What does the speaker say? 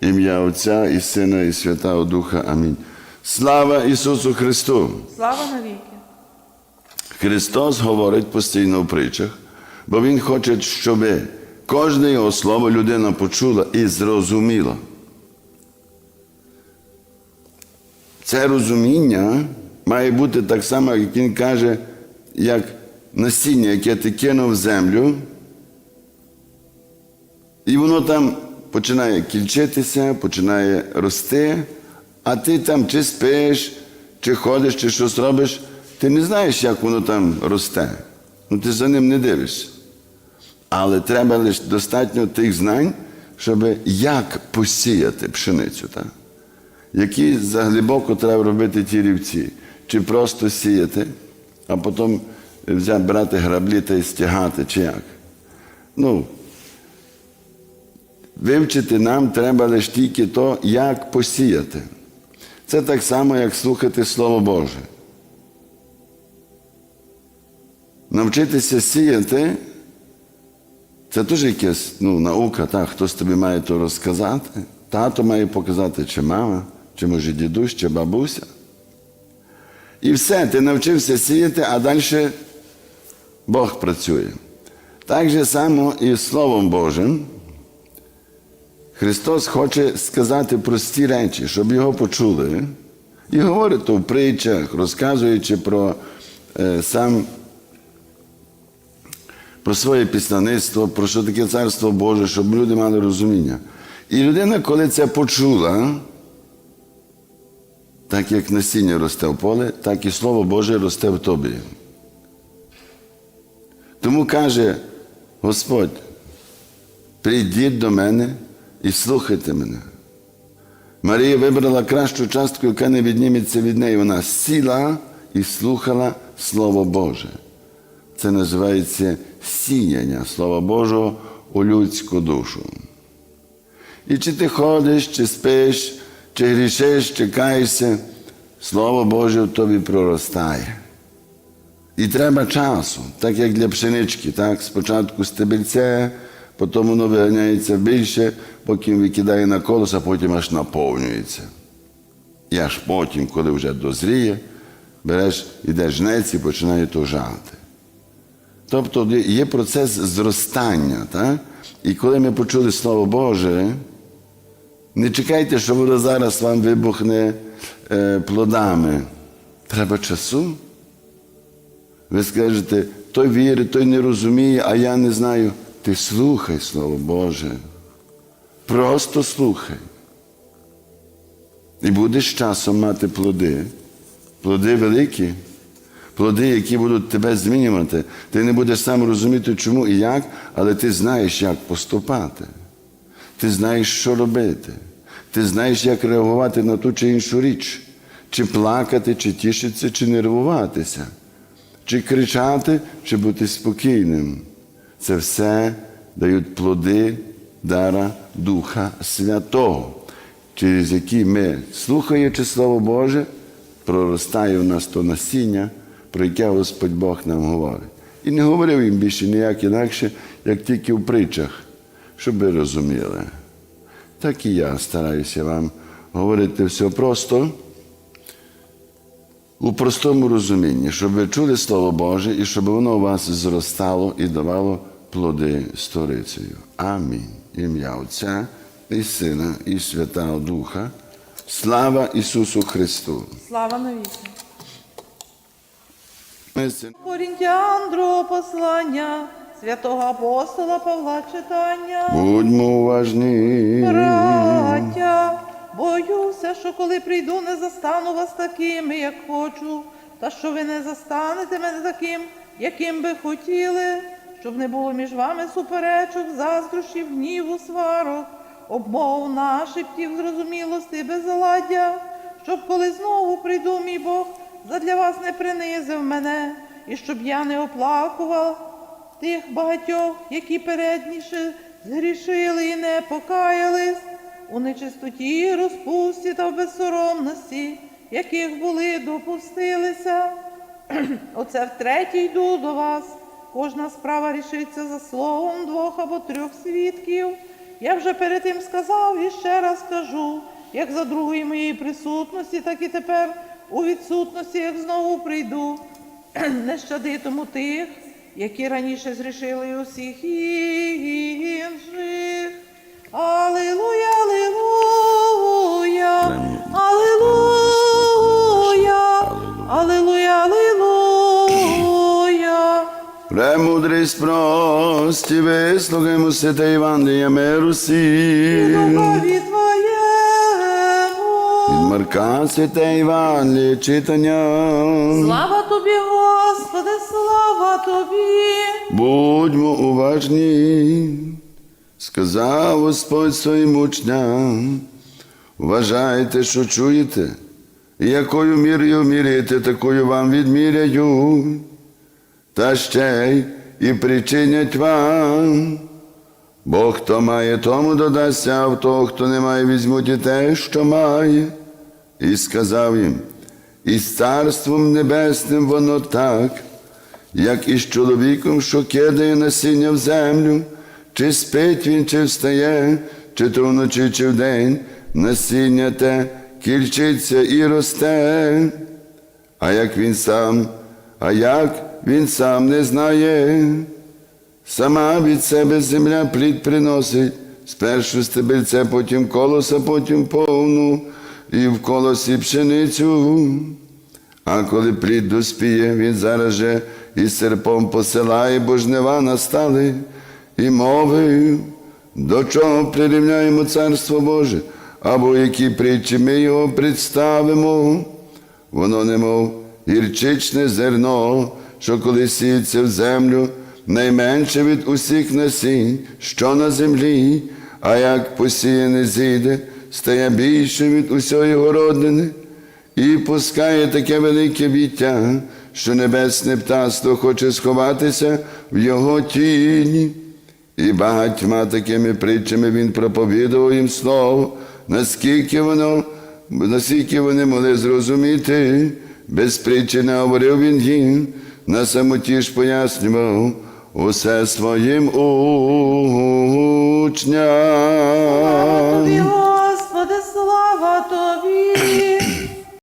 Ім'я Отця і Сина, і Святого Духа. Амінь. Слава Ісусу Христу! Слава навіки. Христос говорить постійно в притчах, бо Він хоче, щоб кожне його слово людина почула і зрозуміла. Це розуміння має бути так само, як він каже, як насіння, яке ти кинув в землю, і воно там починає кільчитися, починає рости, а ти там чи спиш, чи ходиш, чи щось робиш, ти не знаєш, як воно там росте. Ну ти за ним не дивишся. Але треба лише достатньо тих знань, щоб як посіяти пшеницю. Так? Які заглибоко треба робити ті рівці. Чи просто сіяти, а потім взяти, брати граблі та й стягати, чи як. Ну, вивчити нам треба лише тільки то, як посіяти. Це так само, як слухати Слово Боже. Навчитися сіяти це теж якась ну, наука, так, хтось тобі має то розказати. Тато має показати, чи мама, чи може дідусь, чи бабуся. І все, ти навчився сіяти, а далі Бог працює. Так же само і Словом Божим. Христос хоче сказати прості речі, щоб його почули. І говорить то в притчах, розказуючи про е, сам про своє післяництво, про що таке царство Боже, щоб люди мали розуміння. І людина, коли це почула, так як насіння росте в поле, так і Слово Боже росте в тобі. Тому каже Господь, прийдіть до мене і слухайте мене. Марія вибрала кращу частку, яка не відніметься від неї. Вона сіла і слухала Слово Боже. Це називається сіяння Слова Божого у людську душу. І чи ти ходиш, чи спиш, чи грішиш, чи каєшся, Слово Боже в тобі проростає. І треба часу, так як для пшенички. Так? Спочатку стебельце, потім воно виганяється більше, потім викидає на колос, а потім аж наповнюється. І аж потім, коли вже дозріє, береш, ідеш жнець і починає то жати. Тобто є процес зростання. Так? І коли ми почули Слово Боже, не чекайте, що воно зараз вам вибухне е, плодами. Треба часу. Ви скажете, той вірить, той не розуміє, а я не знаю. Ти слухай Слово Боже. Просто слухай. І будеш часом мати плоди. Плоди великі, плоди, які будуть тебе змінювати. Ти не будеш сам розуміти, чому і як, але ти знаєш, як поступати. Ти знаєш, що робити. Ти знаєш, як реагувати на ту чи іншу річ, чи плакати, чи тішитися, чи нервуватися, чи кричати, чи бути спокійним. Це все дають плоди дара Духа Святого, через які ми, слухаючи Слово Боже, проростає в нас то насіння, про яке Господь Бог нам говорить. І не говорив їм більше ніяк інакше, як тільки в притчах, щоб ви розуміли. Так і я стараюся вам говорити все просто, у простому розумінні, щоб ви чули Слово Боже і щоб воно у вас зростало і давало плоди сторицею. Амінь. Ім'я Отця і Сина, і Святого Духа. Слава Ісусу Христу! Слава навіки. Корінтян другого послання святого апостола Павла читання. Будьмо уважні. Що коли прийду, не застану вас такими, як хочу, та що ви не застанете мене таким, яким би хотіли, щоб не було між вами суперечок, заздрощів, гніву, сварок, обмов нашептів, зрозумілості, безладдя, щоб коли знову прийду, мій Бог, задля вас не принизив мене, і щоб я не оплакував тих багатьох, які передніше згрішили і не покаялись у нечистоті, розпусті та в безсоромності, яких були допустилися. Оце втретє йду до вас. Кожна справа рішиться за словом двох або трьох свідків. Я вже перед тим сказав і ще раз кажу, як за другої моєї присутності, так і тепер у відсутності, як знову прийду. Не щадитиму тих, які раніше зрішили і усіх прості, вислухаймо святе Євангелія миру всім. Марка святе Євангеліє читання. Слава тобі, Господи, слава тобі. Будьмо уважні, сказав Господь своїм учням. Вважайте, що чуєте, якою мірою міряєте, такою вам відміряю, та ще й і причинять вам. Бо хто має, тому додасться, а в того, хто не має, візьмуть і те, що має. І сказав їм, і з царством небесним воно так, як із чоловіком, що кидає насіння в землю, чи спить він, чи встає, чи то вночі, чи вдень, насіння те кільчиться і росте. А як він сам, а як він сам не знає, сама від себе земля плід приносить, спершу стебельце, потім колоса, потім повну, і в колосі пшеницю. А коли плід доспіє, він зараз же із серпом посилає, бо жнива настали, і мовив, до чого прирівняємо Царство Боже, або які притчі ми його представимо. Воно немов гірчичне зерно, що коли сіється в землю, найменше від усіх насінь, що на землі, а як посіяне зійде, стає більше від усієї городини і пускає таке велике віття, що небесне птаство хоче сховатися в його тіні. І багатьма такими притчами він проповідував їм слово, наскільки воно, наскільки вони могли зрозуміти, без притчі не говорив він їм, на самоті ж пояснював усе своїм учням.